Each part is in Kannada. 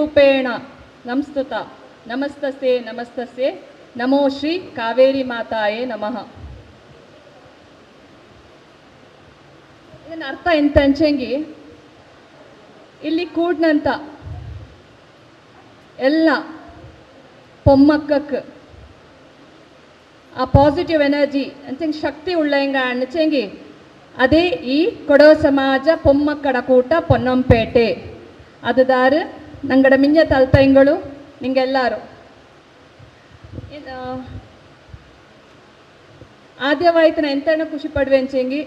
ರೂಪೇಣ ನಮಸ್ತುತ ನಮಸ್ತಸೆ ನಮಸ್ತಸೆ ನಮೋ ಶ್ರೀ ಕಾವೇರಿ ಮಾತಾಯೇ ನಮಃ. ಇದನ್ನ ಅರ್ಥ ಎಂತ ಅಂಚಂಗಿ? ಇಲ್ಲಿ ಕೂಡ್ನಂತ ಎಲ್ಲ ಪೊಮ್ಮಕ್ಕಕ್ಕೆ ಆ ಪಾಸಿಟಿವ್ ಎನರ್ಜಿ ಅಂಚಂಗೆ ಶಕ್ತಿ ಉಳ್ಳಂಗ ಅಣಚಂಗಿ ಅದೇ ಈ ಕೊಡೋ ಸಮಾಜ ಪೊಮ್ಮಕ್ಕಡ ಕೂಟ ಪೊನ್ನಂಪೇಟೆ. ಅದುದಾರು ನಂಗಡ ಮಿಂಜ ತಲ್ತೈಂಗಳು ನಿಂಗೆಲ್ಲಾರು. ಆದ್ಯವಾಯ್ತು ನಾ ಎಂತನ ಖುಷಿ ಪಡುವೆಂಚೆಂಗಿ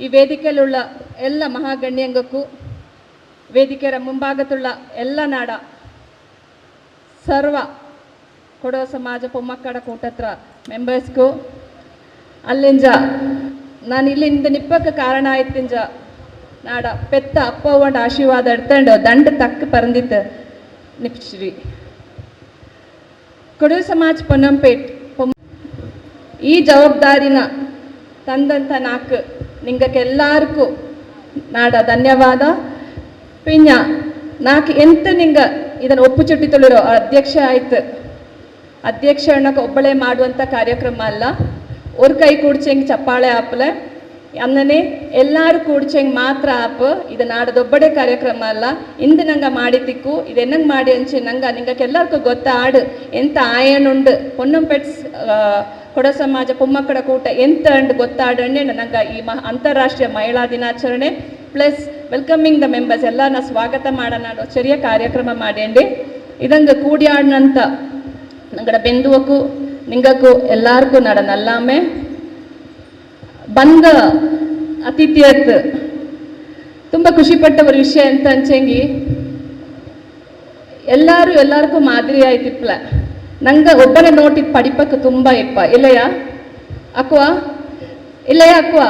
ಈ ವೇದಿಕೆಯಲ್ಲುಳ್ಳ ಎಲ್ಲ ಮಹಾಗಣ್ಯಂಗಕ್ಕೂ, ವೇದಿಕೆಯರ ಮುಂಭಾಗತುಳ್ಳ ಎಲ್ಲ ನಾಡ, ಸರ್ವ ಕೊಡೋ ಸಮಾಜ ಪೊಮ್ಮಕ್ಕಡ ಕೂಟತ್ರ ಮೆಂಬರ್ಸ್ಗೂ ಅಲ್ಲಿಂಜ ನಾನು ಇಲ್ಲಿಂದ ನಿಪ್ಪಕ್ಕೆ ಕಾರಣ ಆಯ್ತಿಂಜ. ನಾಡ ಪೆತ್ತ ಅಪ್ಪ ಒಂದು ಆಶೀರ್ವಾದ ಎಡ್ತಂಡು ದಂಡ ತಕ್ಕ ಪರಂದಿತ್ತ ನಿಪ್ಶ್ರೀ ಕೊಡು ಸಮಾಜ ಪೊನ್ನಂಪೇಟ್ ಈ ಜವಾಬ್ದಾರಿನ ತಂದಂಥ ನಾಲ್ಕು ನಿಂಗಕ್ಕೆಲ್ಲಾರ್ಗೂ ನಾಡ ಧನ್ಯವಾದ. ಪಿಂಜ ನಾಲ್ಕು ಎಂತ ನಿಂಗ ಇದನ್ನು ಒಪ್ಪು ಚುಟ್ಟಿ ತುಳಿರೋ ಅಧ್ಯಕ್ಷ ಆಯ್ತು. ಅಧ್ಯಕ್ಷ ಒಬ್ಬಳೆ ಮಾಡುವಂಥ ಕಾರ್ಯಕ್ರಮ ಅಲ್ಲ. ಅವ್ರ ಕೈ ಕೂಡ್ಚಂಗೆ ಚಪ್ಪಾಳೆ ಆಪಲೆ ಅನ್ನನೆ ಎಲ್ಲಾರು ಕೂಡ್ಚೆಂಗ್ ಮಾತ್ರ ಆಪ್, ಇದು ನಾಡದೊಬ್ಬಡೆ ಕಾರ್ಯಕ್ರಮ ಅಲ್ಲ. ಇಂದು ನಂಗೆ ಮಾಡಿ ತಿಕ್ಕು ಇದು ಎನ್ನಂಗೆ ಮಾಡಿ ಅಂಚೆ ನಂಗ ಗೊತ್ತ ಗೊತ್ತಾಡು ಎಂತ ಆಯನುಂಡು ಪೊನ್ನಂಪೆಟ್ಸ್ ಕೊಡ ಸಮಾಜ, ಪೊಮ್ಮಕ್ಕಡ ಕೂಟ ಎಂತ ಅಂಡ್ ಗೊತ್ತಾಡಣ್ಣೆ ನಂಗ ಈ ಮಹ ಅಂತಾರಾಷ್ಟ್ರೀಯ ಮಹಿಳಾ ದಿನಾಚರಣೆ. ಪ್ಲಸ್ ವೆಲ್ಕಮಿಂಗ್ ದ ಮೆಂಬರ್ಸ್ ಎಲ್ಲರನ್ನ ಸ್ವಾಗತ ಮಾಡೋಣ ಚರಿಯ ಕಾರ್ಯಕ್ರಮ ಮಾಡೇಂಡಿ ಇದಂಗ ಕೂಡಿಯಾಡ್ನಂತ ನಂಗಡ ಬೆಂದುವಕ್ಕೂ, ನಿಂಗಕ್ಕೂ ಎಲ್ಲಾರ್ಗೂ ನಡ ನಲ್ಲಾಮೆ. ಬಂದ ಆತಿಥ್ಯದ ತುಂಬ ಖುಷಿಪಟ್ಟ ಒಂದು ವಿಷಯ ಅಂತ ಅಂಚೆಂಗಿ ಎಲ್ಲರೂ ಎಲ್ಲರಿಗೂ ಮಾದರಿ ಆಯ್ತಿಪ್ಲ ನಂಗೆ ಒಬ್ಬನೇ ನೋಟಿದ್ ಪಡಿಪಕ್ಕೆ ತುಂಬ ಇಪ್ಪ ಇಲ್ಲಯ್ಯ ಅಕ್ವ ಇಲ್ಲಯ್ಯ ಅಕ್ವ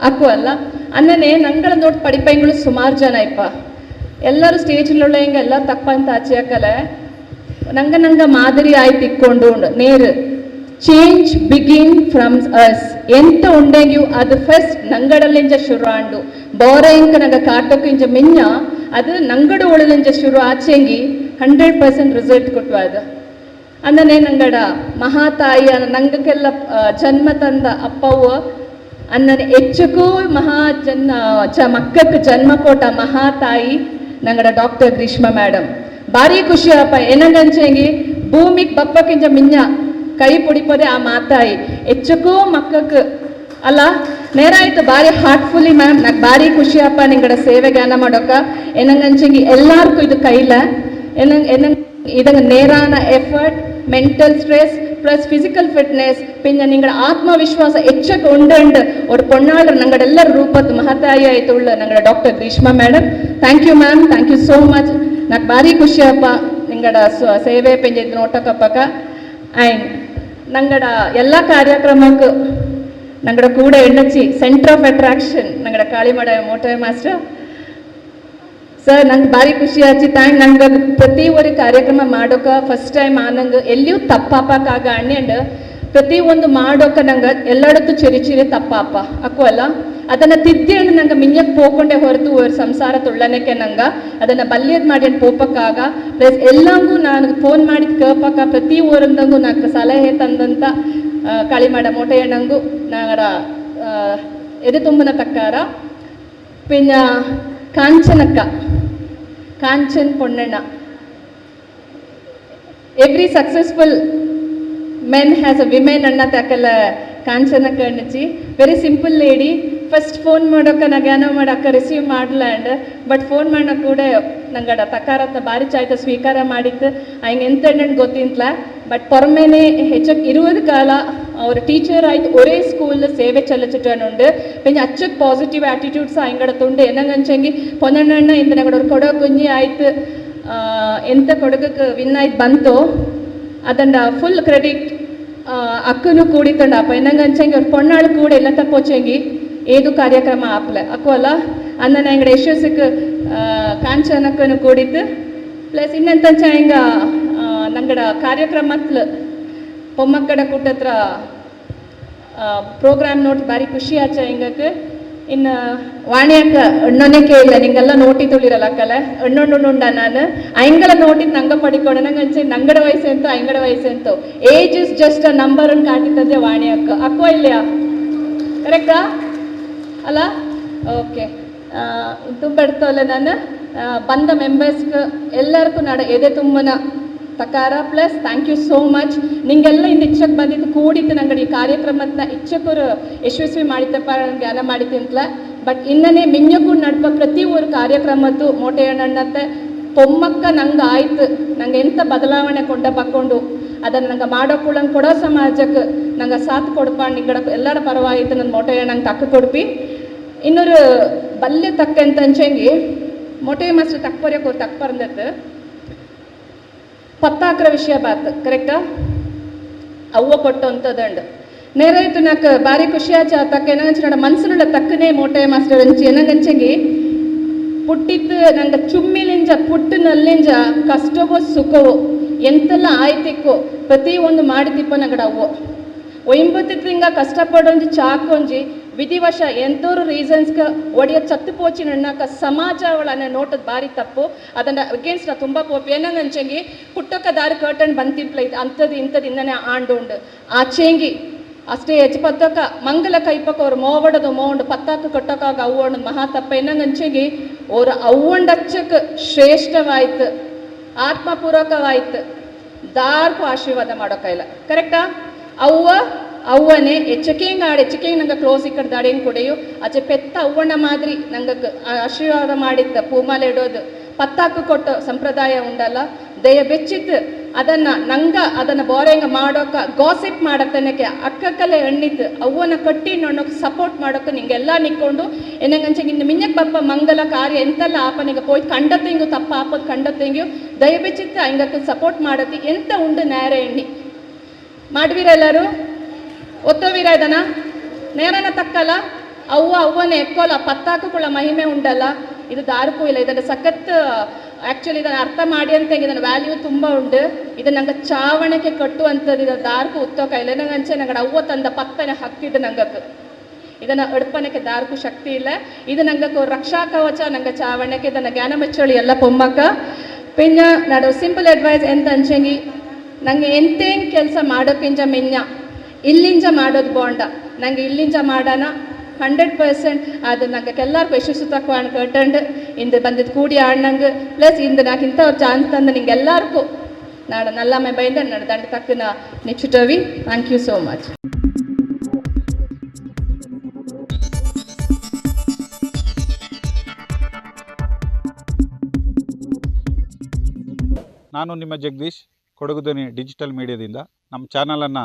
ಅಕ್ವ ಅಲ್ಲ ಅನ್ನನೇ ನಂಗಳ ನೋಟ್ ಪಡಿಪೈಗಳು ಸುಮಾರು ಜನ ಇಪ್ಪ ಎಲ್ಲರೂ ಸ್ಟೇಜ್ನೊಳ್ಳೆ ಹಿಂಗೆ ಎಲ್ಲ ತಪ್ಪ ಅಂತ ಆಚೆ ಹಾಕಲ್ಲ ನಂಗೆ ನಂಗೆ ಮಾದರಿ ಆಯ್ತು ಇಕ್ಕೊಂಡು ನೇರು ಚೇಂಜ್ ಬಿಗಿನ್ ಫ್ರಮ್ ಅಸ್ ಎಂತ ಉಂಡೆಂಗ್ಯು ಅದು ಫಸ್ಟ್ ನಂಗಡಲಿಂಜ ಶುರು ಆಂಡು ಬೋರ ಇಂಕ ನಂಗ ಕಾಟಕ್ಕೆ ಇಂಜ ಮಿಂಜ ಅದು ನಂಗಡ ಒಳಲಿಂಜ ಶುರು ಆಚೆಂಗಿ ಹಂಡ್ರೆಡ್ ಪರ್ಸೆಂಟ್ ರಿಸಲ್ಟ್ ಕೊಟ್ಟು ಅದು ಅನ್ನನೆ ನಂಗಡ ಮಹಾತಾಯಿ ನಂಗಕ್ಕೆಲ್ಲ ಆ, ಜನ್ಮ ತಂದ ಅಪ್ಪವ್ವ ಅನ್ನನೆ ಹೆಚ್ಚಕ್ಕೂ ಮಹಾ ಜನ್ನ ಚ ಮಕ್ಕಕ್ಕೆ ಜನ್ಮ ಕೊಟ್ಟ ಮಹಾತಾಯಿ ನಂಗಡ ಡಾಕ್ಟರ್ ಗ್ರೀಷ್ಮ ಮೇಡಮ್ ಭಾರಿ ಖುಷಿ ಅಪ್ಪ. ಏನಂಗಂಚೆಂಗಿ ಭೂಮಿಗೆ ಬಪ್ಪಕ್ಕಿಂಜ ಮಿಂಜ ಕೈ ಪುಡಿಪದೆ ಆ ಮಾತಾಯಿ ಹೆಚ್ಚಕ್ಕೂ ಮಕ್ಕಕ್ಕೆ ಅಲ್ಲ ನೇರಾಯ್ತು ಭಾರಿ ಹಾರ್ಟ್ಫುಲಿ ಮ್ಯಾಮ್ ನಂಗೆ ಭಾರಿ ಖುಷಿ ಅಪ್ಪ ನಿಂಗಡ ಸೇವೆ ಜ್ಞಾನ ಮಾಡೋಕ ಏನಂಗಂಚೆಂಗಿ ಎಲ್ಲಾರ್ಗೂ ಇದು ಕೈಲ ಏನಂಗ್ ಏನಂಗ್ ಇದಂಗ ನೇರಾನ effort mental stress plus physical fitness ಪಿಂಜ ನಿಂಗಡ ಆತ್ಮವಿಶ್ವಾಸ ಹೆಚ್ಚಕ್ಕೆ ಉಂಡಂಡ್ ಅವ್ರ ಪೊಣ್ಣಾಳ್ರ ನಂಗಡೆಲ್ಲರ ರೂಪದ ಮಹತಾಯಿ ಆಯ್ತು ಉಳ್ಳ ನಂಗಡ doctor Greeshma madam thank you ma'am thank you so much నాకు ಭಾರಿ ಖುಷಿ ಅಪ್ಪ ನಿಂಗಡ ಸ್ವ- ನಂಗಡ ಎಲ್ಲ ಕಾರ್ಯಕ್ರಮಕ್ಕೂ ನಂಗಡ ಕೂಡ ಎಣ್ಣಚ್ಚಿ ಸೆಂಟರ್ ಆಫ್ ಅಟ್ರಾಕ್ಷನ್ ನಂಗಡ ಕಾಳಿಮಡ ಮೋಟೋ ಮಾಸ್ಟರ್. ಸರ್, ನಂಗೆ ಭಾರಿ ಖುಷಿ ಆಚಿ ತಾಯಿ, ನಂಗೆ ಪ್ರತಿ ಒಂದು ಕಾರ್ಯಕ್ರಮ ಮಾಡೋಕೆ ಫಸ್ಟ್ ಟೈಮ್ ಆ ನಂಗೆ ಎಲ್ಲಿಯೂ ತಪ್ಪಾಪಕ್ಕಾಗ ಅಣ್ಣ್ಯಂಡ್ ಪ್ರತಿ ಒಂದು ಮಾಡೋಕ ನಂಗೆ ಎಲ್ಲಡತ್ತು ಚಿರಿ ಚಿರಿ ತಪ್ಪಾಪ ಅಕ್ಕು ಅಲ್ಲ? ಅದನ್ನ ತಿದ್ದಿ ಹಣ್ಣು ನಂಗೆ ಮಿಂಜಕ್ ಹೋಗ್ಕೊಂಡೆ ಹೊರತು ಸಂಸಾರ ತುಳ್ಳನಕ್ಕೆ ನಂಗೆ? ಅದನ್ನ ಬಲ್ಯದ್ ಮಾಡಿ ಪೋಪಕ್ಕಾಗ? ಪ್ಲಸ್ ಎಲ್ಲಂಗೂ ನಾನು ಫೋನ್ ಮಾಡಿದ ಕೇಪಕ್ಕ ಪ್ರತಿ ಊರಂದಂಗೂ ನಂಗೆ ಸಲಹೆ ತಂದಂತ ಕಳಿ ಮಾಡ ಮೋಟಯ್ಯಣ್ಣಂಗೂ ನಂಗಡ ಎದೆ ತುಂಬನ ತಕ್ಕಾರ ಪಿನ್ನ, ಕಾಂಚನಕ್ಕ, Kanchan ಪೊಣ್ಣಣ್ಣ. Every successful men has a women ಅಣ್ಣ ತಾಕಲ್ಲ Kanchana ಅಣ್ಣಚ್ಚಿ very simple lady first phone ಮಾಡೋಕೆ ನಾ ಜ್ಞಾನ receive receive and but phone ಮಾಡೋ ಕೂಡ ನಂಗಡ ತಕಾರತ್ತ ಭಾರಿ ಚಾಯ್ತ ಸ್ವೀಕಾರ ಮಾಡಿತ್ತು. ಹಂಗೆ ಎಂತ ಗೊತ್ತಿಂತ್ಲ. ಬಟ್ ಪೊರಮೇನೆ ಹೆಚ್ಚಕ್ಕೆ ಇರುವುದು ಕಾಲ ಅವ್ರ ಟೀಚರ್ ಆಯ್ತು, ಒರೇ ಸ್ಕೂಲ್ ಸೇವೆ ಚಲಚಿಟ್ಟನುಂಡು ಪಾಸಿಟಿವ್ ಆಟಿಟ್ಯೂಡ್ಸ್ ಅಂಗಡ ತುಂಡು. ಏನಂಗಂಚಂಗಿ ಪೊನ್ನಣ್ಣ ಇಂದ ನಗಡ ಕೊಡೋ ಕುಂಜಿ ಆಯ್ತು. ಎಂತ ಕೊಡಗಕ್ಕೆ ವಿನ್ ಆಯ್ತು ಬಂತು. ಅದನ್ನ ಫುಲ್ ಕ್ರೆಡಿಟ್ ಅಕ್ಕನು ಕೂಡಿತಂಡ ಅಪ್ಪ ಏನಂಗಂಚಂಗಿ ಅವ್ರ ಪೊಣ್ಣಾಳು ಕೂಡ ಎಲ್ಲ ತಪ್ಪೋಚಂಗಿ ಏದು ಕಾರ್ಯಕ್ರಮ ಆಪ್ಲೆ ಅಕ್ಕವಲ್ಲ ಅಂದನ ಎಂಗಡ ಯಶಸ್ಸಕ್ಕೆ ಕಾಂಚನಕ್ಕನು ಕೂಡಿತ್ತು ಪ್ಲಸ್ ಇನ್ನಂತಂಚ ಹಿಂಗ ನಂಗಡ ಕಾರ್ಯಕ್ರಮತ್ಲು பொம்மக்கடை கூட்டத்தில் ப்ரோக்ராம் நோட் பாரி ಖುಷಿ ಆಚ ಹಿಂಗಕ್ಕೆ ಇನ್ನು ವಾಣಿಯಕ್ಕ ಅಣ್ಣನೇ ಇಲ್ಲ ನಿಂಗೆಲ್ಲ ನೋಟಿ ತುಳಿರಲ್ಲ ಅಣ್ಣಣ್ಣು ಅಣ್ಣೊಂಡುಂಡ ನಾನು? ಐಂಗಳ ನೋಟಿ ನಂಗ ಪಡಿಕೊಂಡ ನಂಗೆ ನಂಗಡ ವಯಸ್ಸು ಎಂತು ಐಂಗಡ ವಯಸ್ಸು ಎಂತು. Age is just a number ಅನ್ನು ಕಾಟಿತದೆ ವಾಣಿ ಅಕ್ಕ. ಅಕ್ಕೋ ಇಲ್ಲಯಾ? ಕರೆಕ್ಟಾ ಅಲ್ಲ? ಓಕೆ ತುಂಬ ಇಡ್ತವಲ್ಲ ನಾನು? ಬಂದ ಮೆಂಬರ್ಸ್ಗೆ ಎಲ್ಲರಿಗೂ ನಡ ಎದೆ ತುಂಬನ ತಕಾರ plus thank you so much ನಿಂಗೆಲ್ಲ ಇಂದ ಇಚ್ಛಕ್ ಬಂದಿದ್ದು ಕೂಡಿತ್ತು ನಂಗೆ ಈ ಕಾರ್ಯಕ್ರಮದ ಇಚ್ಛಕರು ಯಶಸ್ವಿ ಮಾಡಿದ್ದಪ್ಪ ಜ್ಞಾನ ಅಂತ ಬಟ್ ಇನ್ನನೇ ಮಿಂಜಕ್ಕೂ ನಡ್ಪ ಪ್ರತಿ ಒಂದು ಕಾರ್ಯಕ್ರಮದ್ದು ಮೋಟೆ ಅಣ್ಣತ್ತೆ ಪೊಮ್ಮಕ್ಕ ನಂಗೆ ಆಯ್ತು. ನಂಗೆ ಎಂತ ಬದಲಾವಣೆ ಕೊಂಡ ಬಕ್ಕೊಂಡು ಅದನ್ನು ನಂಗೆ ಮಾಡೋಕುಳಂಗೆ ಕೊಡೋ ಸಮಾಜಕ್ಕೆ ನಂಗೆ ಸಾಥ್ ಕೊಡಪ್ಪ ನಿಂಗಡ ಎಲ್ಲರ ಪರವಾಗಿತ್ತು ನನ್ನ ನಂಗೆ ತಕ್ಕ ಕೊಡ್ಪಿ. ಇನ್ನೊರು ಬಲ್ಯ ತಕ್ಕಂತಂಚಂಗಿ ಮಸ್ತು ಮೊಟೆ ಮಾಸ್ಟರ್ ತಕ್ಕ ಬರೆಯೋಕೆ ತಕ್ಕ ಪರಂದತ್ತು ಪತ್ತಾಕ್ರ ವಿಷಯ ಬಾತ್ ಕರೆಕ್ಟಾ ಅವ್ವ ಪಟ್ಟಂತ ನೇರಾಯ್ತು ನಾಕ ಬಾರಿ ಖುಷಿ ತಕ್ಕ ಏನಂಚ ನಡ, ಮನ್ಸಿನುಳ್ಳ ತಕ್ಕನೇ ಮೋಟೆ ಮಾಸ್ಟರ್ ಅಂಚಿ. ಏನಂಚಂಗಿ ಪುಟ್ಟಿದ್ದು ನಂಗೆ ಚುಮ್ಮಿಲಿಂಜ ಪುಟ್ಟು ನಲ್ಲಿಂಜ ಕಷ್ಟವೋ ಸುಖವೋ, ಎಂತೆಲ್ಲ ಆಯ್ತಿಕ್ಕೋ ಪ್ರತಿ ಒಂದು ಮಾಡಿತಿಪ್ಪ ನಂಗಡ ಅವ್ವ ತಿಂಗ ಕಷ್ಟಪಡೊಂಜಿ, ಚಾಕೊಂಜಿ ವಿಧಿವಶ ಎಂತೋರು ರೀಸನ್ಸ್ಗೆ ಒಡೆಯ ಚತ್ತು ಪೋಚಿ ನಣ್ಣಾಕ ಸಮಾಜ ಅವಳನ್ನ ನೋಟದ ಬಾರಿ ತಪ್ಪು. ಅದನ್ನ ಅಗೇನ್ಸ್ಟ್ ನಾ ತುಂಬ ಪೋಪಿ. ಏನಂಚಂಗಿ ಪುಟ್ಟಕ್ಕ ದಾರಿ ಕರ್ಟನ್ ಬಂತಿಪ್ಲ ಇದು ಅಂಥದ್ದು ಇಂಥದ್ದು ಇನ್ನನೇ ಆಂಡುಂಡು. ಆಚೆಂಗಿ ಅಷ್ಟೇ ಹೆಚ್ಚು ಪತ್ತಕ ಮಂಗಲ ಕೈಪಕ್ಕ ಅವ್ರು ಮೋವಡದು ಮೋಂಡು ಪತ್ತಾಕ ಕಟ್ಟಕಾಗ ಅವ್ವಣ್ಣ ಮಹಾ ತಪ್ಪ ಚಂಗಿ ಅವ್ರ ಅವ್ವಂಡಚ್ಚಕ್ಕೆ ಶ್ರೇಷ್ಠವಾಯ್ತು ಆತ್ಮಪೂರ್ವಕವಾಯ್ತು ದಾರ್ಕು ಆಶೀರ್ವಾದ ಮಾಡೋಕೈಲ ಕರೆಕ್ಟಾ ಅವ್ವ ಅವ್ವನೇ ಎಚ್ಚಕೇಂಗ ಆಡ ಎಚ್ಚಕೇಂಗ ನಂಗೆ ಕ್ಲೋಸ್ ಈ ಕಡೆ ದಾಡೇನು ಕೊಡೆಯು, ಆಚೆ ಪೆತ್ತ ಅವ್ವಣ್ಣ ಮಾದರಿ ನಂಗೆ ಆಶೀರ್ವಾದ ಮಾಡಿದ್ದ ಪೂಮಾಲೆ ಇಡೋದು. ಪತ್ತಾಕು ಕೊಟ್ಟು ಸಂಪ್ರದಾಯ ಉಂಡಲ್ಲ. ದಯ ಬೆಚ್ಚಿದ್ದು ಅದನ್ನ ನಂಗ ಅದನ್ನ ಬೋರೆಂಗ ಮಾಡೋಕ ಗಾಸಿಪ್ ಮಾಡತ್ತನಕ್ಕೆ ಅಕ್ಕಕ್ಕಲೆ ಎಣ್ಣಿತ್ತು ಅವ್ವನ ಕಟ್ಟಿ ನೋಡೋಕೆ ಸಪೋರ್ಟ್ ಮಾಡೋಕೆ ನಿಂಗೆಲ್ಲ ನಿಕ್ಕೊಂಡು ಏನಂಗಂಚೆ ಇನ್ನು ಮಿನ್ನಕ್ ಬಪ್ಪ ಮಂಗಲ ಕಾರ್ಯ ಎಂತೆಲ್ಲ ಆಪನಿಗೆ ಪೋಯ್ ಕಂಡತ್ತೆಂಗು ತಪ್ಪ ಆಪಕ್ಕೆ ಕಂಡ ತಿಂಗು ದಯ ಬೆಚ್ಚಿತ್ತು ಹಂಗಕ್ಕೆ ಸಪೋರ್ಟ್ ಮಾಡತ್ತಿ ಎಂತ ಉಂಡು ನೇರ ಎಣ್ಣಿ. ಮಾಡ್ವೀರ ಎಲ್ಲರೂ ಒತ್ತೋವೀರ ಇದನ್ನ? ನೇರನ ತಕ್ಕಲ್ಲ. ಅವ್ವ, ಅವ್ವನ ಎಕ್ಕೋಲ್ಲ. ಪತ್ತಾಕುಕೊಳ್ಳ ಮಹಿಮೆ ಉಂಡಲ್ಲ ಇದು ದಾರುಕು ಇಲ್ಲ. ಇದನ್ನು ಸಖತ್ ಆ್ಯಕ್ಚುಲಿ ಇದನ್ನು ಅರ್ಥ ಮಾಡಿ ಅಂತ ನನ್ನ ವ್ಯಾಲ್ಯೂ ತುಂಬ ಉಂಡು ಇದು ನಂಗೆ ಚಾವಣಕ್ಕೆ ಕಟ್ಟುವಂಥದ್ದು ಇದು ದಾರ್ಕು ಉತ್ತೋಕ ಇಲ್ಲ. ನಂಗೆ ಅಂಚೆ ನಂಗೆ ಅವ್ವ ತಂದ ಪತ್ತನೆ ಹಕ್ಕಿದ್ದು ನಂಗಕ್ಕೆ ಇದನ್ನ ಅಡ್ಪನಕ್ಕೆ ದಾರ್ಕು ಶಕ್ತಿ ಇಲ್ಲ. ಇದು ನಂಗೆ ರಕ್ಷಾ ಕವಚ, ನಂಗೆ ಚಾವಣಕ್ಕೆ ಇದನ್ನು ಜ್ಞಾನ ಮೆಚ್ಚೋಳಿ ಎಲ್ಲ ಪೊಮ್ಮಕ್ಕ. ಪಿಂಜ, ನಡು ಸಿಂಪಲ್ ಅಡ್ವೈಸ್ ಎಂತ ಅಂಚಂಗಿ ನಂಗೆ ಎಂತೇನು ಕೆಲಸ ಮಾಡೋಕ್ಕಿಂಚ ಮಿನ್ನ ಇಲ್ಲಿಂಜ ಮಾಡೋದು ಬಾಂಡ. ನಂಗೆ ಇಲ್ಲಿಂಜ ಮಾಡೋಣ ಹಂಡ್ರೆಡ್ ಪರ್ಸೆಂಟ್ ಅದು ನಂಗೆ ಎಲ್ಲರಿಗೂ ಯಶಸ್ಸು ತಕ್ಕ ಕಟ್ಟಂಡು ಇಂದು ಬಂದಿದ್ದು ಕೂಡಿ ಆಡ್ನಂಗೆ ಪ್ಲಸ್ ಇಂದು ನಾಕ್ ಇಂಥವ್ರು ಚಾನ್ಸ್ ತಂದು ನಿಂಗೆ ಎಲ್ಲರಿಗೂ. ನಾಡು ನಲ್ಲಮ್ಮೆ ಬೈಂದ ನಡು ದಂಡ ತಕ್ಕನ ನಿಚ್ಚುಟವಿ ಥ್ಯಾಂಕ್ ಯು ಸೋ ಮಚ್ ನಾನು ನಿಮ್ಮ ಜಗದೀಶ್ ಕೊಡಗುದನಿ ಡಿಜಿಟಲ್ ಮೀಡಿಯಾದಿಂದ ನಮ್ಮ ಚಾನಲನ್ನು